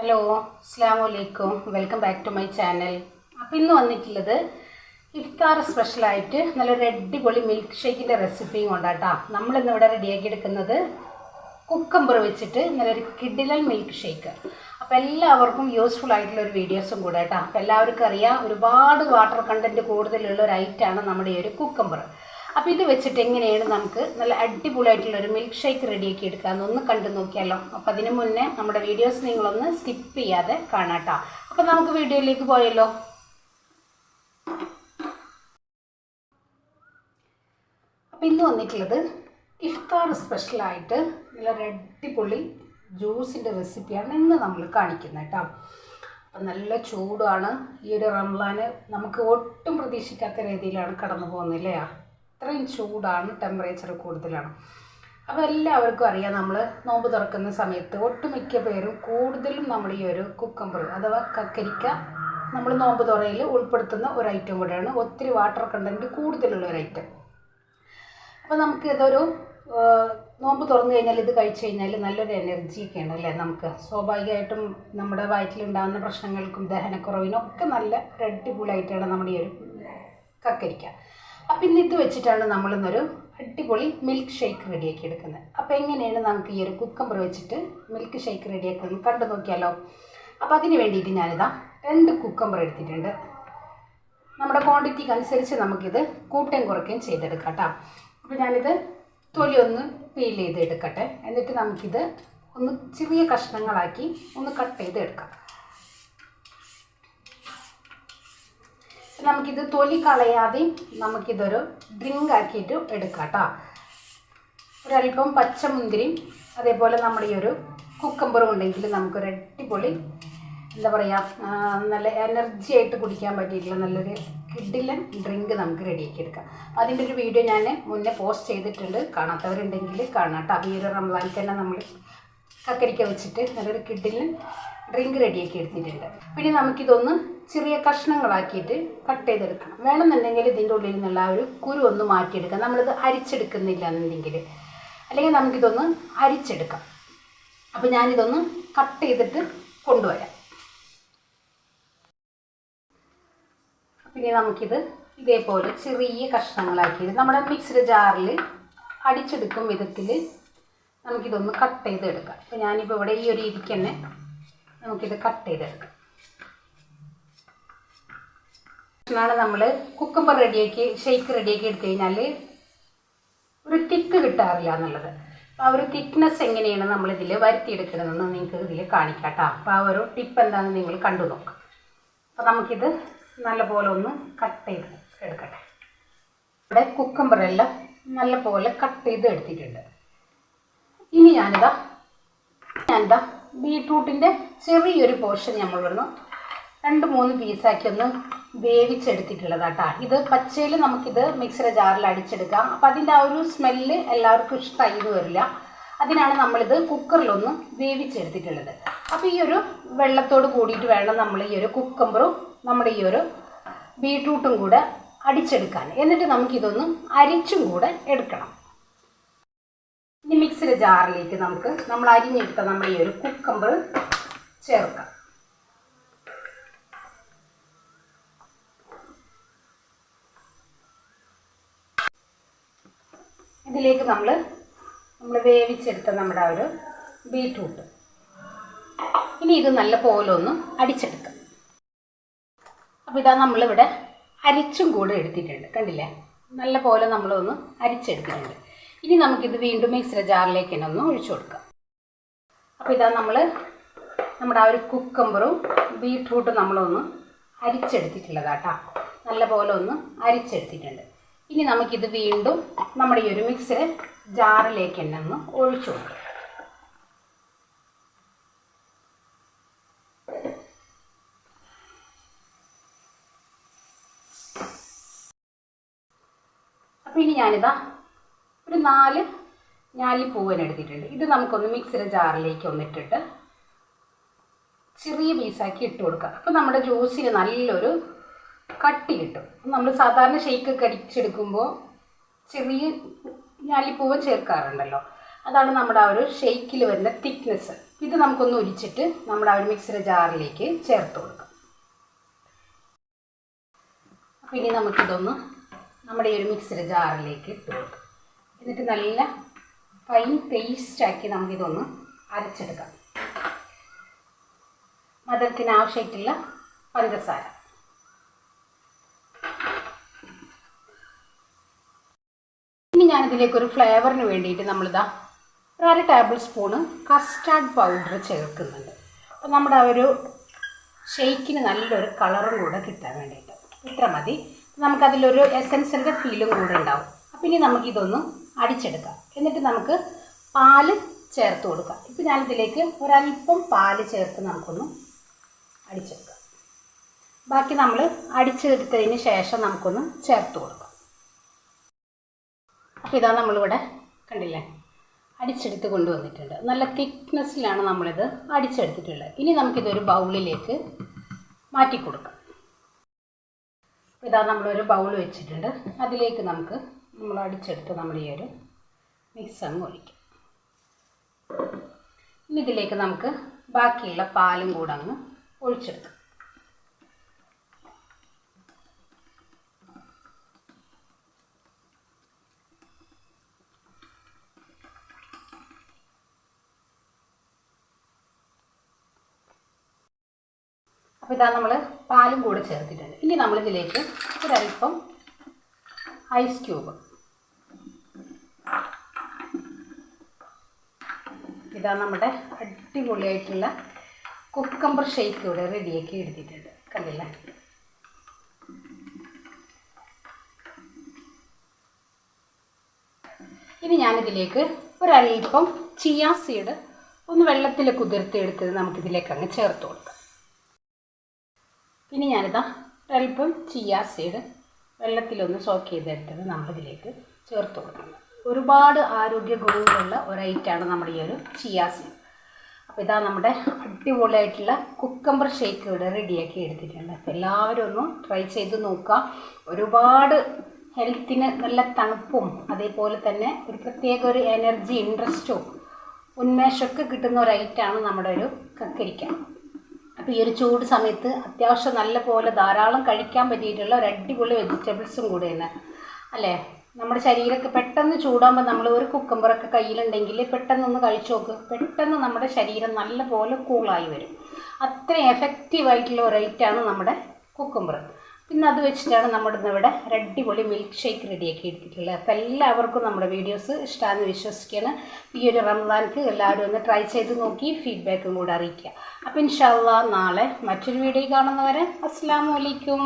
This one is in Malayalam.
ഹലോ അസ്സാം വലൈക്കും welcome back to my channel. അപ്പോൾ ഇന്ന് വന്നിട്ടുള്ളത് ഇഫ്താർ സ്പെഷ്യലായിട്ട് നല്ലൊരു അടിപൊളി മിൽക്ക് ഷേക്കിന്റെ റെസിപ്പിയും കൊണ്ടാട്ടാ. നമ്മളിന്ന് ഇവിടെ റെഡിയാക്കി എടുക്കുന്നത് കുക്കമ്പർ വെച്ചിട്ട് നല്ലൊരു കിഡിലൻ മിൽക്ക് ഷേക്ക് അപ്പോൾ എല്ലാവർക്കും യൂസ്ഫുൾ ആയിട്ടുള്ള ഒരു വീഡിയോസും കൂടെ കേട്ടോ അപ്പോൾ എല്ലാവർക്കും അറിയാം ഒരുപാട് വാട്ടർ കണ്ടന്റ് കൂടുതലുള്ള ഒരു ഐറ്റമാണ് നമ്മുടെ ഈ ഒരു കുക്കമ്പർ അപ്പോൾ ഇത് വെച്ചിട്ട് എങ്ങനെയാണ് നമുക്ക് നല്ല അടിപൊളിയായിട്ടുള്ള ഒരു മിൽക്ക് ഷേക്ക് റെഡിയാക്കി എടുക്കാമെന്ന് ഒന്ന് കണ്ടു നോക്കിയാലോ. അപ്പോൾ അതിന് മുന്നേ നമ്മുടെ വീഡിയോസ് നിങ്ങളൊന്ന് സ്കിപ്പ് ചെയ്യാതെ കാണാട്ടോ. അപ്പോൾ നമുക്ക് വീഡിയോയിലേക്ക് പോയല്ലോ അപ്പോൾ ഇന്ന് വന്നിട്ടുള്ളത് ഇഫ്താർ സ്പെഷ്യലായിട്ട് നല്ല അടിപൊളി ജ്യൂസിന്റെ റെസിപ്പിയാണ് ഇന്ന് നമ്മൾ കാണിക്കുന്നത് കേട്ടോ. അപ്പം നല്ല ചൂടാണ്. ഈ ഒരു റംലാന് നമുക്ക് ഒട്ടും പ്രതീക്ഷിക്കാത്ത രീതിയിലാണ് കടന്നു പോകുന്നില്ലേ അത്രയും ചൂടാണ് ടെമ്പറേച്ചർ കൂടുതലാണ്. അപ്പോൾ എല്ലാവർക്കും അറിയാം നമ്മൾ നോമ്പ് തുറക്കുന്ന സമയത്ത് ഒട്ടുമിക്ക പേരും കൂടുതലും നമ്മൾ ഈ ഒരു കുക്കമ്പർ അഥവാ കക്കരിക്ക നമ്മൾ നോമ്പ് തുറയിൽ ഉൾപ്പെടുത്തുന്ന ഒരു ഐറ്റം കൂടെയാണ്. ഒത്തിരി വാട്ടർ കണ്ടന്റ് കൂടുതലുള്ള ഒരു ഐറ്റം അപ്പോൾ നമുക്ക് ഇതൊരു നോമ്പ് തുറന്നു കഴിഞ്ഞാൽ ഇത് കഴിച്ചു കഴിഞ്ഞാൽ നല്ലൊരു എനർജിയൊക്കെയാണ് അല്ലേ നമുക്ക്? സ്വാഭാവികമായിട്ടും നമ്മുടെ വയറ്റിലുണ്ടാകുന്ന പ്രശ്നങ്ങൾക്കും ദഹനക്കുറവിനും ഒക്കെ നല്ല ഒരു അടിപൊളിയായിട്ടാണ് നമ്മുടെ ഈ ഒരു കക്കരിക്ക. അപ്പം ഇന്ന് ഇത് വെച്ചിട്ടാണ് നമ്മളിന്നൊരു അടിപൊളി മിൽക്ക് ഷേക്ക് റെഡിയാക്കി എടുക്കുന്നത്. അപ്പോൾ എങ്ങനെയാണ് നമുക്ക് ഈ ഒരു കുക്കമ്പർ വെച്ചിട്ട് മിൽക്ക് ഷേക്ക് റെഡിയാക്കുന്നത് കണ്ടു നോക്കിയാലോ? അപ്പോൾ അതിന് വേണ്ടിയിട്ട് ഞാനിതാ രണ്ട് കുക്കമ്പർ എടുത്തിട്ടുണ്ട്. നമ്മുടെ ക്വാണ്ടിറ്റിക്ക് അനുസരിച്ച് നമുക്കിത് കൂട്ടുകയും കുറയ്ക്കുകയും ചെയ്തെടുക്കാം കേട്ടോ അപ്പോൾ ഞാനിത് തൊലി ഒന്ന് പീൽ ചെയ്ത് എടുക്കട്ടെ എന്നിട്ട് നമുക്കിത് ഒന്ന് ചെറിയ കഷ്ണങ്ങളാക്കി ഒന്ന് കട്ട് ചെയ്ത് എടുക്കാം നമുക്കിത് തൊലി കളയാതെയും നമുക്കിതൊരു ഡ്രിങ്ക് ആക്കിയിട്ട് എടുക്കാം കേട്ടോ ഒരല്പം പച്ചമുന്തിരിയും അതേപോലെ നമ്മുടെ ഈ ഒരു കുക്കമ്പറും ഉണ്ടെങ്കിൽ നമുക്കൊരു അടിപൊളി എന്താ പറയുക നല്ല എനർജി ആയിട്ട് കുടിക്കാൻ പറ്റിയിട്ടുള്ള നല്ലൊരു കിഡിലൻ ഡ്രിങ്ക് നമുക്ക് റെഡിയാക്കി എടുക്കാം. അതിന്റെ ഒരു വീഡിയോ ഞാൻ മുന്നേ പോസ്റ്റ് ചെയ്തിട്ടുണ്ട്. കാണാത്തവരുണ്ടെങ്കിൽ കാണാം കേട്ടോ ഈ ഒരു റംലാൻ തന്നെ നമ്മൾ കക്കരിക്ക വെച്ചിട്ട് നല്ലൊരു കിഡിലൻ ഡ്രിങ്ക് റെഡിയാക്കി എടുത്തിട്ടുണ്ട്. പിന്നെ നമുക്കിതൊന്ന് ചെറിയ കഷ്ണങ്ങളാക്കിയിട്ട് കട്ട് ചെയ്തെടുക്കണം. വേണമെന്നുണ്ടെങ്കിൽ ഇതിന്റെ ഉള്ളിൽ നിന്നുള്ള ആ ഒരു കുരു ഒന്ന് മാറ്റിയെടുക്കാം. നമ്മളിത് അരിച്ചെടുക്കുന്നില്ല എന്നുണ്ടെങ്കിൽ അല്ലെങ്കിൽ നമുക്കിതൊന്ന് അരിച്ചെടുക്കാം. അപ്പോൾ ഞാനിതൊന്ന് കട്ട് ചെയ്തിട്ട് കൊണ്ടുവരാം. പിന്നെ നമുക്കിത് ഇതേപോലെ ചെറിയ കഷ്ണങ്ങളാക്കിയിട്ട് നമ്മുടെ മിക്സ്ഡ് ജാറിൽ അടിച്ചെടുക്കും വിധത്തിൽ നമുക്കിതൊന്ന് കട്ട് ചെയ്ത് എടുക്കാം അപ്പോൾ ഞാനിപ്പോൾ ഇവിടെ ഈ ഒരു രീതിക്ക് തന്നെ നമുക്കിത് കട്ട് ചെയ്തെടുക്കാം. ാണ് നമ്മൾ കുക്കുമ്പർ റെഡിയാക്കി ഷെയ്ക്ക് റെഡിയാക്കി എടുത്തു കഴിഞ്ഞാൽ ഒരു തിക്ക് കിട്ടാറില്ല എന്നുള്ളത്. അപ്പോൾ ആ ഒരു തിക്നെസ് എങ്ങനെയാണ് നമ്മൾ നമ്മളിതിൽ വരുത്തിയെടുക്കണമെന്ന് നിങ്ങൾക്ക് ഇതിൽ കാണിക്കാം കേട്ടോ അപ്പോൾ ആ ഒരു ടിപ്പ് എന്താണെന്ന് നിങ്ങൾ കണ്ടു നോക്കാം. അപ്പോൾ നമുക്കിത് നല്ലപോലെ ഒന്ന് കട്ട് ചെയ്ത് എടുക്കട്ടെ. ഇവിടെ കുക്കമ്പറെല്ലാം നല്ലപോലെ കട്ട് ചെയ്ത് എടുത്തിട്ടുണ്ട്. ഇനി ഞാനിതാ ഞാനിതാ ബീട്രൂട്ടിന്റെ ചെറിയൊരു പോർഷൻ നമ്മൾ ഇവിടുന്ന് രണ്ട് മൂന്ന് പീസാക്കി ഒന്ന് വേവിച്ചെടുത്തിട്ടുള്ളതാട്ടാ. ഇത് പച്ചയിൽ നമുക്കിത് മിക്സിയുടെ ജാറിൽ അടിച്ചെടുക്കാം. അപ്പം അതിന്റെ ആ ഒരു സ്മെല്ല് എല്ലാവർക്കും ഇഷ്ടമായി വരില്ല. അതിനാണ് നമ്മളിത് കുക്കറിലൊന്ന് വേവിച്ചെടുത്തിട്ടുള്ളത്. അപ്പോൾ ഈ ഒരു വെള്ളത്തോട് കൂടിയിട്ട് വേണം നമ്മൾ ഈ ഒരു കുക്കമ്പറും നമ്മുടെ ഈ ഒരു ബീട്രൂട്ടും കൂടെ അടിച്ചെടുക്കാൻ. എന്നിട്ട് നമുക്കിതൊന്ന് അരിച്ചും കൂടെ എടുക്കണം. ഇനി മിക്സിയുടെ ജാറിലേക്ക് നമുക്ക് നമ്മൾ അരിഞ്ഞെടുത്ത നമ്മൾ ഈ ഒരു കുക്കമ്പർ ചേർക്കാം. ഇതിലേക്ക് നമ്മൾ നമ്മൾ വേവിച്ചെടുത്ത നമ്മുടെ ഒരു ബീട്രൂട്ട് ഇനി ഇത് നല്ല പോലെ ഒന്ന് അടിച്ചെടുക്കാം. അപ്പോൾ ഇതാ നമ്മളിവിടെ അരിച്ചും കൂടെ എടുത്തിട്ടുണ്ട്. കണ്ടില്ലേ? നല്ല പോലെ നമ്മളൊന്ന് അരിച്ചെടുത്തിട്ടുണ്ട്. ഇനി നമുക്കിത് വീണ്ടും മിക്സിയുടെ ജാറിലേക്ക് തന്നെ ഒന്ന് ഒഴിച്ചു കൊടുക്കാം. അപ്പോൾ ഇതാ നമ്മൾ നമ്മുടെ ആ ഒരു കുക്കമ്പറും ബീട്രൂട്ടും നമ്മളൊന്ന് അരിച്ചെടുത്തിട്ടുള്ളതാട്ടോ. നല്ല പോലെ ഒന്ന് അരിച്ചെടുത്തിട്ടുണ്ട്. ഇനി നമുക്കിത് വീണ്ടും നമ്മുടെ ഈ ഒരു മിക്സിയുടെ ജാറിലേക്ക് തന്നെ ഒന്ന് ഒഴിച്ചു കൊടുക്കാം. അപ്പോൾ ഇനി ഞാനിതാ ഒരു നാല് ഞാലിപ്പൂവൻ എടുത്തിട്ടുണ്ട്. ഇത് നമുക്കൊന്ന് മിക്സിയുടെ ജാറിലേക്ക് ഒന്നിട്ടിട്ട് ചെറിയ പീസാക്കി ഇട്ട് കൊടുക്കുക അപ്പോൾ നമ്മുടെ ജ്യൂസിന് നല്ലൊരു കട്ടി കിട്ടും. നമ്മൾ സാധാരണ ഷെയ്ക്കൊക്കെ അടിച്ചെടുക്കുമ്പോൾ ചെറിയ ഞാലിപ്പൂവൻ ചേർക്കാറുണ്ടല്ലോ. അതാണ് നമ്മുടെ ആ ഒരു ഷെയ്ക്കിൽ വരുന്ന തിക്നെസ് ഇത് നമുക്കൊന്ന് ഒരിച്ചിട്ട് നമ്മുടെ ആ ഒരു മിക്സിയുടെ ജാറിലേക്ക് ചേർത്ത് കൊടുക്കാം. അപ്പോൾ ഇനി നമുക്കിതൊന്ന് നമ്മുടെ ഈ ഒരു മിക്സിയുടെ ജാറിലേക്ക് ഇട്ട് കൊടുക്കാം. എന്നിട്ട് നല്ല ഫൈൻ പേസ്റ്റാക്കി നമുക്കിതൊന്ന് അരച്ചെടുക്കാം. മധുരത്തിന് ആവശ്യമായിട്ടുള്ള പഞ്ചസാര. ഇനി ഞാനിതിലേക്ക് ഒരു ഫ്ലേവറിന് വേണ്ടിയിട്ട് നമ്മളിതാ ഒരു അര ടേബിൾ സ്പൂണ് കസ്റ്റാർഡ് പൗഡർ ചേർക്കുന്നുണ്ട്. അപ്പം നമ്മുടെ ആ ഒരു ഷെയ്ക്കിന് നല്ലൊരു കളറും കൂടെ കിട്ടാൻ വേണ്ടിയിട്ട്. ഇത്ര മതി. നമുക്കതിലൊരു എസൻസിന്റെ ഫീലും കൂടെ ഉണ്ടാവും. അപ്പം ഇനി നമുക്കിതൊന്ന് അടിച്ചെടുക്കാം. എന്നിട്ട് നമുക്ക് പാൽ ചേർത്ത് കൊടുക്കാം. ഇപ്പം ഞാനിതിലേക്ക് ഒരല്പം പാൽ ചേർത്ത് നമുക്കൊന്ന് അടിച്ചെടുക്കാം. ബാക്കി നമ്മൾ അടിച്ചെടുത്തതിന് ശേഷം നമുക്കൊന്ന് ചേർത്ത് കൊടുക്കാം. അപ്പോൾ ഇതാ നമ്മളിവിടെ കണ്ടില്ലേ? അടിച്ചെടുത്ത് കൊണ്ടുവന്നിട്ടുണ്ട്. നല്ല തിക്നെസ്സിലാണ് നമ്മളിത് അടിച്ചെടുത്തിട്ടുള്ളത്. ഇനി നമുക്കിതൊരു ബൗളിലേക്ക് മാറ്റി കൊടുക്കാം. ഇതാ നമ്മളൊരു ബൗൾ വെച്ചിട്ടുണ്ട്. അതിലേക്ക് നമുക്ക് നമ്മൾ അടിച്ചെടുത്ത് നമ്മുടെ ഈ ഒരു മിക്സ് അങ്ങ് ഒഴിക്കും. ഇനി ഇതിലേക്ക് നമുക്ക് ബാക്കിയുള്ള പാലും കൂടെ അങ്ങ് ഒഴിച്ചെടുക്കാം. അപ്പോൾ ഇതാ നമ്മൾ പാലും കൂടെ ചേർത്തിട്ടുണ്ട്. ഇനി നമ്മളിതിലേക്ക് ഒരല്പം ഐസ് ക്യൂബ് ഇതാ നമ്മുടെ അടിപൊളിയായിട്ടുള്ള കുക്കമ്പർ ഷേക്ക് ഇവിടെ റെഡിയാക്കി എടുത്തിട്ടുണ്ട്. കണ്ടില്ല? ഇനി ഞാനിതിലേക്ക് ഒരല്പം ചിയാ സീഡ് ഒന്ന് വെള്ളത്തിൽ കുതിർത്തി എടുത്തത് നമുക്കിതിലേക്ക് അങ്ങ് ചേർത്ത് കൊടുക്കാം. ഇനി ഞാനിതാ ഒരല്പം ചിയാ സീഡ് വെള്ളത്തിലൊന്ന് സോക്ക് ചെയ്തെടുത്തത് നമ്മളിതിലേക്ക് ചേർത്ത് കൊടുക്കുന്നത് ഒരുപാട് ആരോഗ്യ ഗുണങ്ങളുള്ള ഒരൈറ്റാണ് നമ്മുടെ ഈ ഒരു ചിയാ സീഡ് അപ്പോൾ ഇതാ നമ്മുടെ അടിപൊളിയായിട്ടുള്ള കുക്കമ്പർ ഷേക്ക് ഇവിടെ റെഡിയാക്കി എടുത്തിട്ടുണ്ട്. അപ്പോൾ എല്ലാവരും ഒന്ന് ട്രൈ ചെയ്ത് നോക്കുക. ഒരുപാട് ഹെൽത്തിന് നല്ല തണുപ്പും അതേപോലെ തന്നെ ഒരു പ്രത്യേക ഒരു എനർജി ഇൻട്രസ്റ്റും ഉന്മേഷമൊക്കെ കിട്ടുന്ന ഒരു ഐറ്റമാണ് നമ്മുടെ ഒരു കക്കരിക്ക. അപ്പോൾ ഈ ഒരു ചൂട് സമയത്ത് അത്യാവശ്യം നല്ല പോലെ ധാരാളം കഴിക്കാൻ പറ്റിയിട്ടുള്ള ഒരു അടിപൊളി വെജിറ്റബിൾസും കൂടെ തന്നെ അല്ലേ? നമ്മുടെ ശരീരമൊക്കെ പെട്ടെന്ന് ചൂടാകുമ്പോൾ നമ്മൾ ഒരു കുക്കമ്പറൊക്കെ കയ്യിലുണ്ടെങ്കിൽ പെട്ടെന്നൊന്ന് കഴിച്ചു നോക്ക്. പെട്ടെന്ന് നമ്മുടെ ശരീരം നല്ല പോലെ കൂളായി വരും. അത്രയും എഫക്റ്റീവായിട്ടുള്ള റേറ്റാണ് നമ്മുടെ കുക്കമ്പർ പിന്നെ അത് വെച്ചിട്ടാണ് നമ്മുടെ ഇവിടെ അടിപൊളി മിൽക്ക് ഷേക്ക് റെഡിയാക്കി എടുത്തിട്ടുള്ളത്. അപ്പോൾ എല്ലാവർക്കും നമ്മുടെ വീഡിയോസ് ഇഷ്ടമാണെന്ന് വിശ്വസിക്കുകയാണ്. ഈ ഒരു റംസാൻക്ക് എല്ലാവരും ഒന്ന് ട്രൈ ചെയ്ത് നോക്കി ഫീഡ്ബാക്കും കൂടെ അറിയിക്കുക. അപ്പോൾ ഇൻഷാല്ല നാളെ മറ്റൊരു വീഡിയോ കാണുന്നവരെ അസ്സാം വലൈക്കും